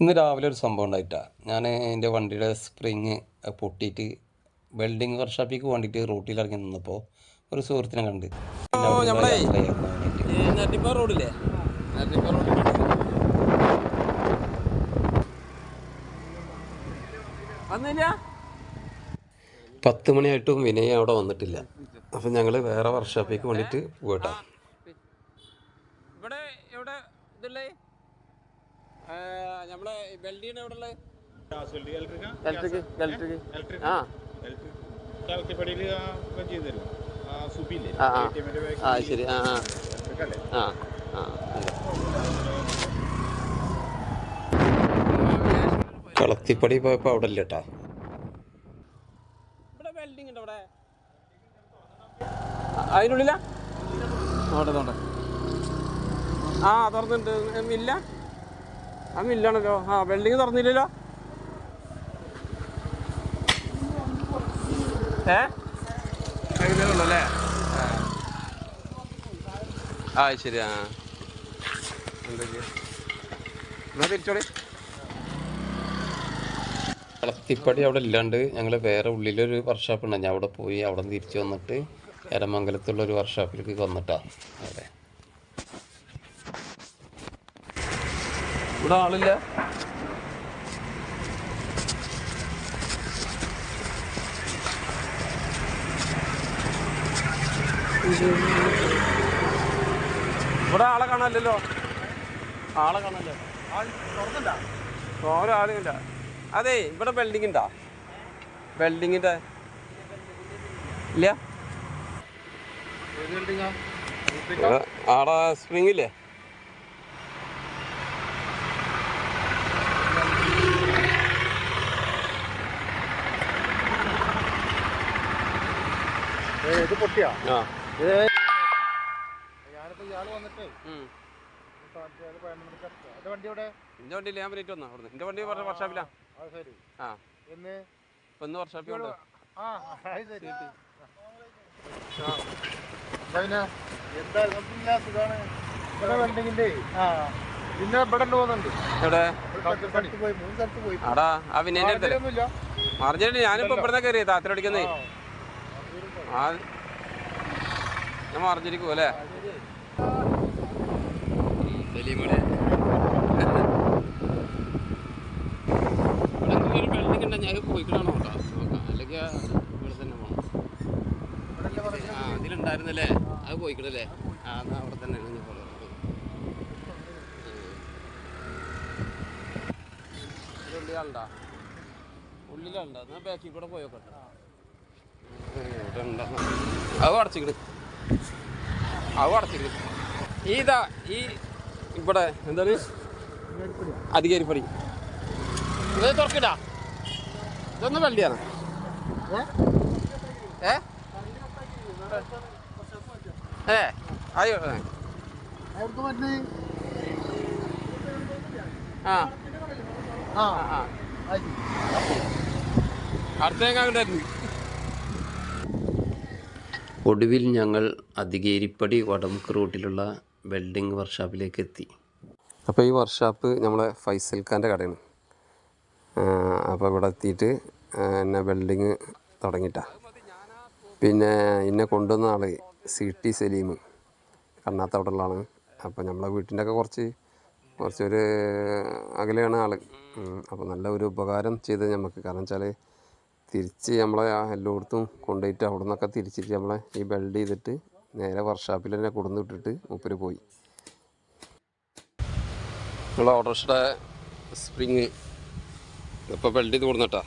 ഇന്ന് രാവിലെ ഒരു സംഭവം ഉണ്ടായിട്ടാണ് ഞാൻ എന്റെ വണ്ടിയുടെ സ്പ്രിങ് പൊട്ടിയിട്ട് വെൽഡിങ് വർക്ക്ഷോപ്പിലേക്ക് വേണ്ടിയിട്ട് റൂട്ടിൽ ഇറങ്ങി നിന്നപ്പോൾ ഒരു സുഹൃത്തിനെ കണ്ട്. റോഡില്ലേ പത്ത് മണിയായിട്ടും വിനയ് അവിടെ വന്നിട്ടില്ല. അപ്പം ഞങ്ങൾ വേറെ വർക്ക്ഷോപ്പിലേക്ക് വേണ്ടിയിട്ട് പോയിട്ടാ ഇവിടെ എവിടെ ഇതുള്ളേ നമ്മളെ വെൽഡിയാണ് എവിടെ ഉള്ളത് ഇലക്ട്രിക് ഇലക്ട്രിക് ആ? ആ. ആ, ആ. ശരി. കളത്തിപ്പടി പോയപ്പോ അവിടെ ഇല്ല കേട്ടാ ഇവിടെ വെൽഡിംഗ് ഉണ്ട് അവിടെ അതിനുള്ളിലാ? നോട്ടെ ആ തുറന്നിട്ടുണ്ട്. മില്ല ആ മില്ലാണല്ലോ ആ വെൽഡിങ് തുറന്നില്ലല്ലോ. ഏ? ഉള്ളൂ അല്ലേ ആ. ശരി ആ. എന്നാ തിരിച്ചോളി. കളത്തിപ്പടി അവിടെ ഇല്ലാണ്ട് ഞങ്ങൾ വേറെ ഉള്ളിലൊരു വർക്ക്ഷോപ്പ് ഉണ്ട്. ഞാൻ അവിടെ പോയി അവിടെ നിന്ന് തിരിച്ച് വന്നിട്ട് എരമംഗലത്തുള്ള ഒരു വർക്ക്ഷോപ്പിലേക്ക് വന്നിട്ടാണ് അവിടെ ഇവിടെ ആളില്ല. ഇവിടെ ആളെ കാണാനില്ലല്ലോ. ആളെ കാണാനല്ലോ. ഒരാളില്ല അതെ ഇവിടെ ബിൽഡിംഗ് ഉണ്ടാ ബിൽഡിങ്ങിന്റെ ഇല്ല? ആടെ സ്പ്രിംഗ് ഇല്ലേ? ഇത് പൊട്ടിയാ? ഞാനിപ്പോ ഇയാൾ വന്നിട്ടേ. എന്റെ വണ്ടി ഇവിടെ എന്റെ വണ്ടിയില്ല ഞാൻ പറഞ്ഞിട്ട് വന്നാ അവിടുന്ന്. എന്റെ വണ്ടി പറഞ്ഞ വർഷാപ്പിലാ അത് ആ. എന്ന്? എന്താ സുഖാണ്? ഇവിടെ വെൽഡിങ്ങിന്റെ ആ. പിന്നെ ഇവിടെ പോകുന്നുണ്ട്. എവിടെ? ആടാ ആ ഞാനിപ്പോ ഇവിടുന്ന് കയറിയ താത്തര അടിക്കുന്നേ. ആ ഞാൻ മറിഞ്ഞിരിക്കും അല്ലേ? ബിൽഡിംഗ് ഉണ്ട് ഞാൻ പോയിക്കണോ കേട്ടോ അല്ലെങ്കിൽ ഇവിടെ തന്നെ പോകണം ആ ഇതിലുണ്ടായിരുന്നല്ലേ? അത് പോയിക്കണല്ലേ? ആ എന്നാ അവിടെ തന്നെ ഞാൻ follow ചെയ്യാം. ഇത് ഉള്ളിലാളുണ്ടാ ഉള്ളിലാളുണ്ടാ എന്നാ ബാക്കിൽ കൂടെ പോയോക്കട്ടെ. ഉണ്ടോ? അത് അടച്ചിക്കണ്. അത് ഇതാ ഈ ഇവിടെ എന്താണ്? അധികാരിപ്പടി ഇത് തുറക്കില്ല. ഇതൊന്നും വണ്ടിയാണ് ഏ? ഏ? മറ്റേ ആ. ആ. ആ ആ അത് ശരി. അടുത്തേക്ക് അങ്ങോട്ടായിരുന്നു ഒടുവിൽ ഞങ്ങൾ അധികേരിപ്പടി വടമുക്ക് റൂട്ടിലുള്ള വെൽഡിംഗ് വർക്ക്ഷോപ്പിലേക്ക് എത്തി. അപ്പോൾ ഈ വർക്ക്ഷോപ്പ് നമ്മളെ ഫൈസൽ ഖാന്റെ കടയാണ്. അപ്പോൾ ഇവിടെ എത്തിയിട്ട് എന്നെ വെൽഡിങ് തുടങ്ങിയിട്ടാ. പിന്നെ എന്നെ കൊണ്ടുവന്ന ആൾ സി ടി സലീം കണ്ണാത്തവിടെയുള്ളതാണ്. അപ്പോൾ നമ്മളെ വീട്ടിന്റെ ഒക്കെ കുറച്ച് കുറച്ചൊരു അകലെയാണ് ആൾ അപ്പോൾ നല്ല ഒരു ഉപകാരം ചെയ്തത് നമുക്ക് കാരണം വെച്ചാൽ തിരിച്ച് നമ്മളെ എല്ലായിടത്തും കൊണ്ടുപോയിട്ട് അവിടെ നിന്നൊക്കെ തിരിച്ചിട്ട് നമ്മളെ ഈ ബെൽഡ് ചെയ്തിട്ട് നേരെ വർക്ക്ഷോപ്പിൽ തന്നെ കൊടുന്ന് വിട്ടിട്ട് മൂപ്പര് പോയി. നമ്മളെ ഓട്ടോറിക്ഷയുടെ സ്പ്രിങ് ഇപ്പോൾ ബെൽഡ് ചെയ്ത് കൊടുന്നിട്ടാ?